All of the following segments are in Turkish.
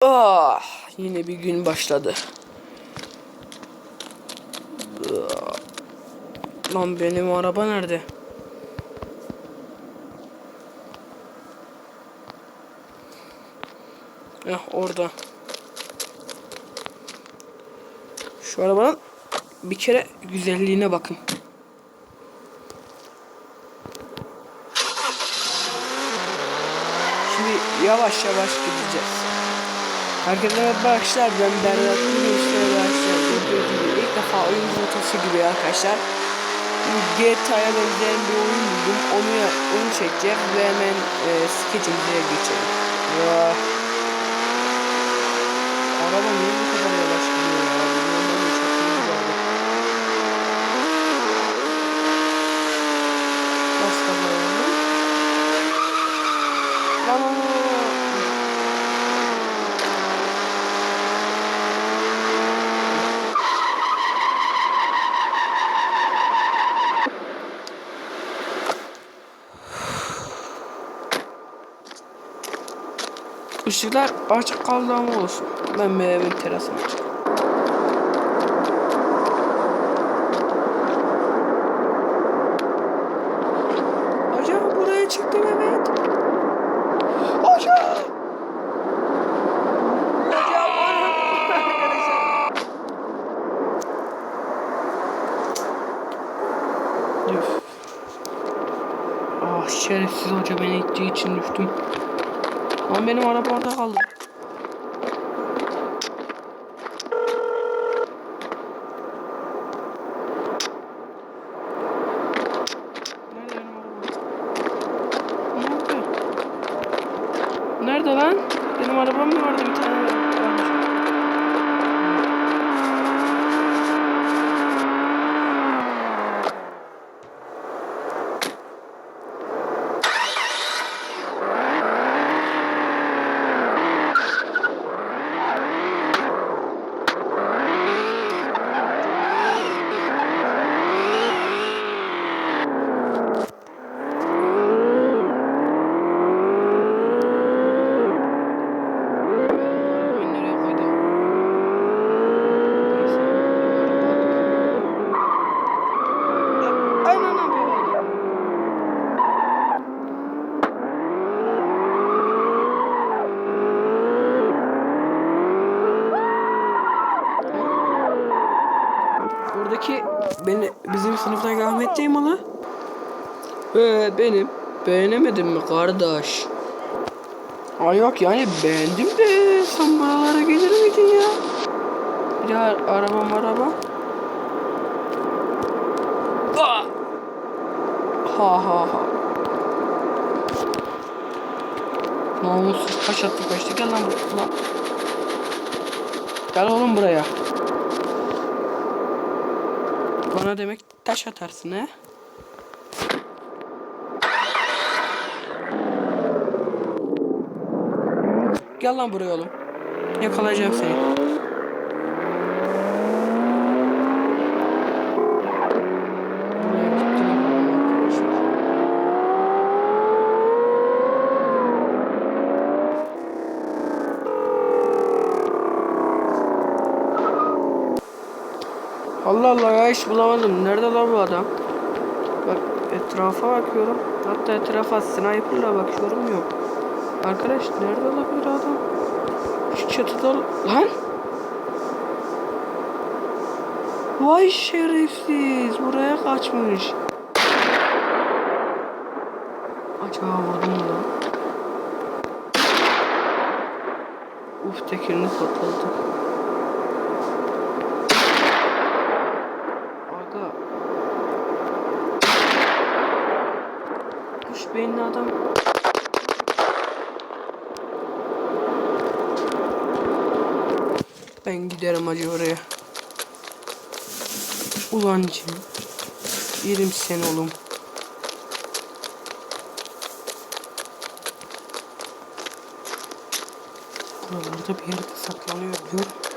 Ah, yine bir gün başladı. Lan benim araba nerede? Heh orada. Şu arabanın bir kere güzelliğine bakın. Şimdi yavaş yavaş gideceğiz. Herkese merhaba arkadaşlar. Ben Berdat Gülüşler arkadaşlar ilk defa oyun rotası gibi arkadaşlar. GTA'ya benzeyen bir oyun buldum. Onu, onu çekeceğim ve hemen e, skecimize geçelim. Ya. Araba niye bu kadar yavaş gidiyor ya? Ama çok iyi gidiyordu Bas kafaya lan Lan Işıklar açık kaldı ama olsun. Ben bir evin terasına çıkayım. Çıktım evet. Hocam. Hocam. Arkadaşlar. Ah şerefsiz hoca beni ittiği için düştüm. Ama benim araba orada kaldı. Nerede lan? Benim arabam mı vardı bir tane? Buradaki beni bizim sınıftaki Ahmet değil mi lan? Ee, benim. Beğenemedin mi kardeş? Ay yok yani beğendim de sen buralara gelir miydin ya? Bir daha araba araba. Ah! Ha ha ha. Namussuz taş attı kaçtı gel lan. Lan. Gel oğlum buraya. Bana demek taş atarsın he? Gel lan buraya oğlum. Yakalayacağım seni. Allah Allah ya hiç bulamadım. Nerede lan bu adam? Bak etrafa bakıyorum. Hatta etrafa sniper'la bakıyorum yok. Arkadaş nerede olabilir adam? Şu çatıda lan. Vay şerefsiz buraya kaçmış. Acaba vurdum mu lan? Uf tekerini patladı. Beyinli adam. Ben giderim hacı oraya. Ulancım. Yerim sen oğlum. Buralarda bir yerde saklanıyor diyor.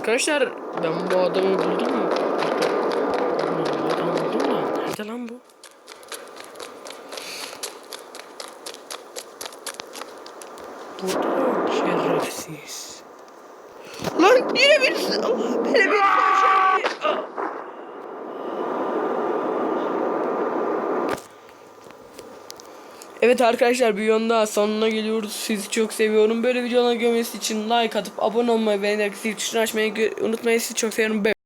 Arkadaşlar ben bu adamı buldum mu? Bu adamı buldum mu? Nerede lan bu? Burada şerefsiz. Lan yine bir Allah beni bir Evet arkadaşlar bir daha sonuna geliyoruz. Sizi çok seviyorum. Böyle videolar görmesi için like atıp abone olmayı ve zil tuşunu açmayı unutmayın. Sizi çok seviyorum. Bye.